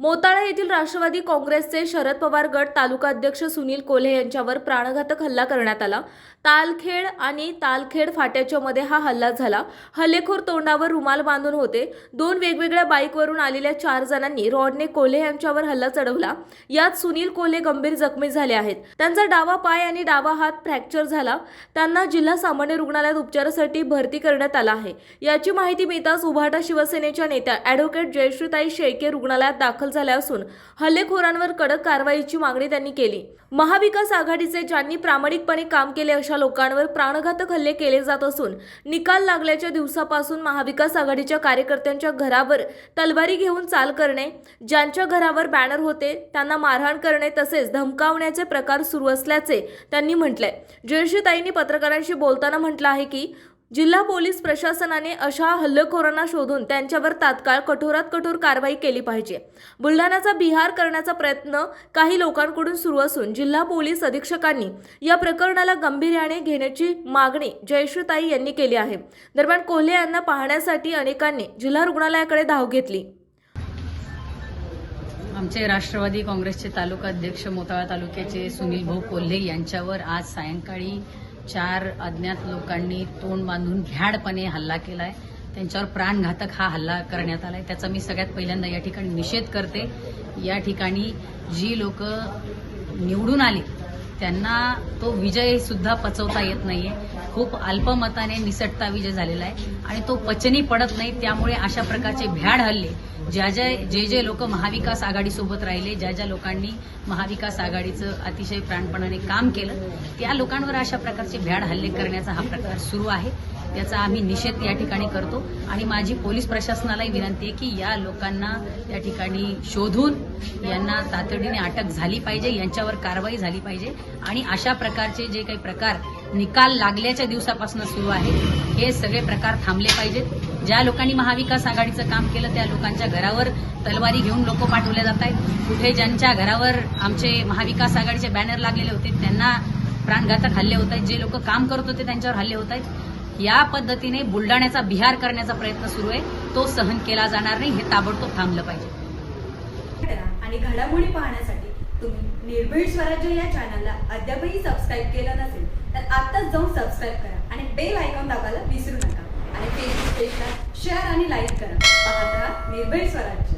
मोताळा येथील राष्ट्रवादी काँग्रेसचे शरद पवार गट तालुका अध्यक्ष सुनील कोल्हे यांच्यावर प्राणघातक हल्ला करण्यात आला. तालखेड आणि तालखेड फाट्याच्या मध्ये हा हल्ला झाला. हल्लेखोर तोंडावर रुमाल बांधून होते. दोन वेगवेगळ्या बाईकवरून आलेल्या चार जणांनी रॉडने कोल्हे यांच्यावर हल्ला चढवला. यात सुनील कोल्हे गंभीर जखमी झाले आहेत. त्यांचा डावा पाय आणि डावा हात फ्रॅक्चर झाला. त्यांना जिल्हा सामान्य रुग्णालयात उपचारासाठी भरती करण्यात आला आहे. याची माहिती मिळताच उभाटा शिवसेनेच्या नेत्या ॲडव्होकेट जयश्रीताई शेळके रुग्णालयात दाखल झाल्या असून हल्लेखोरांवर कडक कारवाईची मागणी त्यांनी केली. महाविकास आघाडीचे ज्यांनी प्रामाणिकपणे काम केले अशा लोकांवर प्राणघातक हल्ले केले जात असून निकाल लागल्याच्या दिवसापासून महाविकास आघाडीच्या कार्यकर्त्यांच्या घरावर तलवारी घेऊन चाल करणे ज्यांच्या घरावर बॅनर होते त्यांना मारहाण करणे तसेच धमकावण्याचे प्रकार सुरू असल्याचे त्यांनी म्हटलंय. जयश्रीताईंनी पत्रकारांशी बोलताना म्हटलं आहे की जिल्हा पोलीस प्रशासनाने अशा हल्लेखोरांना शोधून त्यांच्यावर तात्काळ कठोरात कठोर कारवाई केली पाहिजे. बुलढाण्याचा बिहार करण्याचा प्रयत्न काही लोकांकडून सुरू असून जिल्हा पोलीस अधीक्षकांनी या प्रकरणाला गांभीर्याने घेण्याची मागणी जयश्रीताई यांनी केली आहे. दरम्यान कोल्हे यांना पाहण्यासाठी अनेकांनी जिल्हा रुग्णालयाकडे धाव घेतली. आमचे राष्ट्रवादी काँग्रेसचे तालुका अध्यक्ष मोताळा तालुक्याचे सुनील भाऊ कोल्हे यांच्यावर आज सायंकाळी चार अज्ञात लोकांनी तोंड बांधून भ्याडपणे हल्ला केलाय. त्यांच्यावर प्राणघातक हा हल्ला करण्यात आलाय. त्याचा मी सगळ्यात पहिल्यांदा या ठिकाणी निषेध करते. या ठिकाणी जी लोक निवडून आली त्यांना तो विजय सुद्धा पचवता येत नाहीये. खूप अल्पमताने निसटता विजय झालेला आहे. आणि तो पचनी पडत नाही त्यामुळे अशा प्रकारचे भ्याड हल्ले ज्या ज्या जे जे लोक महाविकास आघाडीसोबत राहिले ज्या ज्या लोकांनी महाविकास आघाडीचं अतिशय प्राणपणाने काम केलं त्या लोकांवर अशा प्रकारचे भ्याड हल्ले करण्याचा हा प्रकार सुरू आहे. त्याचा आम्ही निषेध या ठिकाणी करतो. आणि माझी पोलीस प्रशासनालाही विनंती आहे की या लोकांना या ठिकाणी शोधून यांना तातडीने अटक झाली पाहिजे यांच्यावर कारवाई झाली पाहिजे. आणि अशा प्रकारचे जे काही प्रकार निकाल लागल्याच्या दिवसापासून सुरू आहे हे सगळे प्रकार थांबले पाहिजेत. ज्या लोकांनी महाविकास आघाडीचं काम केलं त्या लोकांच्या घरावर तलवारी घेऊन लोक पाठवले जात आहेत. कुठे ज्यांच्या घरावर आमचे महाविकास आघाडीचे बॅनर लागलेले होते त्यांना प्राणघातक हल्ले होत आहेत. जे लोक काम करत होते त्यांच्यावर हल्ले होत आहेत. या पद्धतीने बुलढाण्याचा बिहार करण्याचा प्रयत्न सुरू आहे. तो सहन केला जाणार नाही हे ताबडतोब थांबलं पाहिजे. आणि घडामोडी पाहण्यासाठी तुम्ही निर्भीड स्वराज्य या चॅनलला अद्यापही सबस्क्राईब केलं नसेल तर आत्ताच जाऊन सबस्क्राईब करा आणि बेल आयकॉन दाबायला विसरू नका. आणि फेसबुक पेजला शेअर आणि लाईक करा. पाहत राहा निर्भीड स्वराज्य.